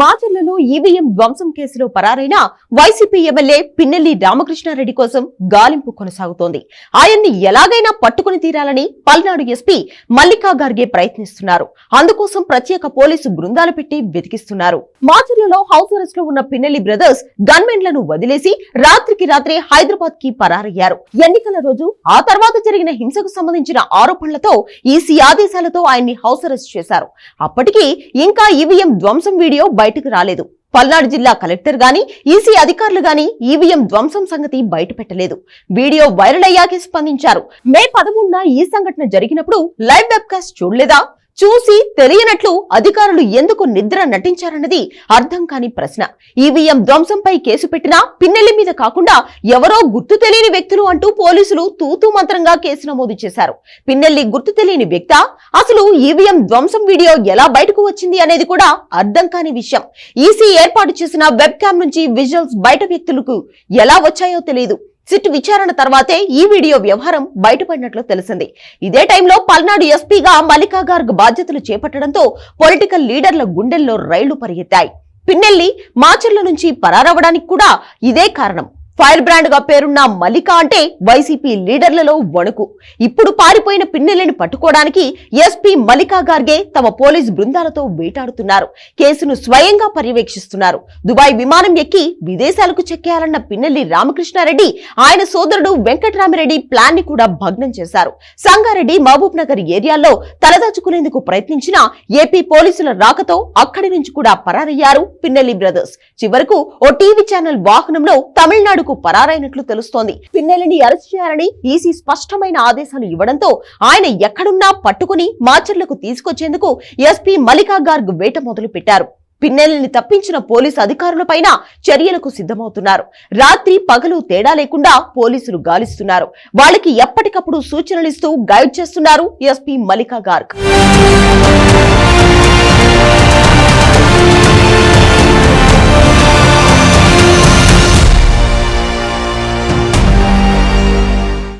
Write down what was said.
మాచర్లలో EVM ధ్వంసం కేసులో పరారైన వైసీపీ ఎమ్మెల్యే పిన్నెల్లి రామకృష్ణారెడ్డి కోసం గాలింపు కొనసాగుతోంది. ఆయన్ని ఎలాగైనా పట్టుకుని తీరాలని పల్నాడు ఎస్పీ మల్లికా గార్గే ప్రయత్నిస్తున్నారు. అందుకోసం ప్రత్యేక పోలీసు బృందాలు పెట్టి వెతికిస్తున్నారు. మాచర్లలో హౌస్ అరెస్ట్లో ఉన్న పిన్నెల్లి బ్రదర్స్ గన్మెన్లను వదిలేసి రాత్రికి రాత్రే హైదరాబాద్కి పరారయ్యారు. ఎన్నికల రోజు ఆ తర్వాత జరిగిన హింసకు సంబంధించిన ఆరోపణలతో ఈసీ ఆదేశాలతో ఆయన్ని హౌస్ అరెస్ట్ చేశారు. అప్పటికి ఇంకా ఈవీఎం ధ్వంసం వీడియో బయటకు రాలేదు. పల్నాడు జిల్లా కలెక్టర్ గాని ఈసీ అధికారులు గాని ఈవీఎం ధ్వంసం సంగతి బయట పెట్టలేదు. వీడియో వైరల్ అయ్యాకే స్పందించారు. మే పదమూడున ఈ సంఘటన జరిగినప్పుడు లైవ్ వెబ్కాస్ట్ చూడలేదా? చూసి తెలియనట్లు అధికారులు ఎందుకు నిద్ర నటించారన్నది అర్థం కాని ప్రశ్న. ఈవీఎం ధ్వంసంపై కేసు పెట్టినా పిన్నెల్లి మీద కాకుండా ఎవరో గుర్తు తెలియని వ్యక్తులు అంటూ పోలీసులు తూతూ మంత్రంగా కేసు నమోదు చేశారు. పిన్నెల్లి గుర్తు తెలియని వ్యక్త అసలు ఈవీఎం ధ్వంసం వీడియో ఎలా బయటకు వచ్చింది అనేది కూడా అర్థం కాని విషయం. ఈసీ ఏర్పాటు చేసిన వెబ్ క్యామ్ నుంచి విజువల్స్ బయట వ్యక్తులకు ఎలా వచ్చాయో తెలియదు సిట్ విచారణ తర్వాతే ఈ వీడియో వ్యవహారం బయటపడినట్లు తెలిసింది. ఇదే టైంలో పల్నాడు ఎస్పీగా మల్లికా గార్గ్ బాధ్యతలు చేపట్టడంతో పొలిటికల్ లీడర్ల గుండెల్లో రైళ్ళు పరిగెత్తాయి. పిన్నెల్లి మాచర్ల నుంచి పరారవడానికి కూడా ఇదే కారణం. ఫైర్ బ్రాండ్గా పేరున్న మల్లిక అంటే వైసీపీ లీడర్లలో వణుకు. ఇప్పుడు పారిపోయిన పిన్నెల్లిని పట్టుకోవడానికి ఎస్పీ మల్లికా గార్గే తమ పోలీస్ బృందాలతో వేటాడుతున్నారు. కేసును స్వయంగా పర్యవేక్షిస్తున్నారు. దుబాయ్ విమానం ఎక్కి విదేశాలకు చెక్కేయాలన్న పిన్నెల్లి రామకృష్ణారెడ్డి ఆయన సోదరుడు వెంకటరామిరెడ్డి ప్లాన్ని కూడా భగ్నం చేశారు. సంగారెడ్డి మహబూబ్ నగర్ ఏరియాలో తలదాచుకునేందుకు ప్రయత్నించిన ఏపీ పోలీసుల రాకతో అక్కడి నుంచి కూడా పరారయ్యారు పిన్నెల్లి బ్రదర్స్. చివరకు ఓ టీవీ ఛానల్ వాహనంలో తమిళనాడు తమిళనాడుకు పరారైనట్లు తెలుస్తోంది. పిన్నెలిని అరెస్ట్ చేయాలని ఈసీ స్పష్టమైన ఆదేశాలు ఇవ్వడంతో ఆయన ఎక్కడున్నా పట్టుకుని మాచర్లకు తీసుకొచ్చేందుకు ఎస్పీ మలికా గార్గ్ వేట మొదలు పెట్టారు తప్పించిన పోలీసు అధికారులపైన చర్యలకు సిద్ధమవుతున్నారు. రాత్రి పగలు తేడా లేకుండా పోలీసులు గాలిస్తున్నారు. వాళ్ళకి ఎప్పటికప్పుడు సూచనలిస్తూ గైడ్ చేస్తున్నారు ఎస్పీ మలికా గార్గ్.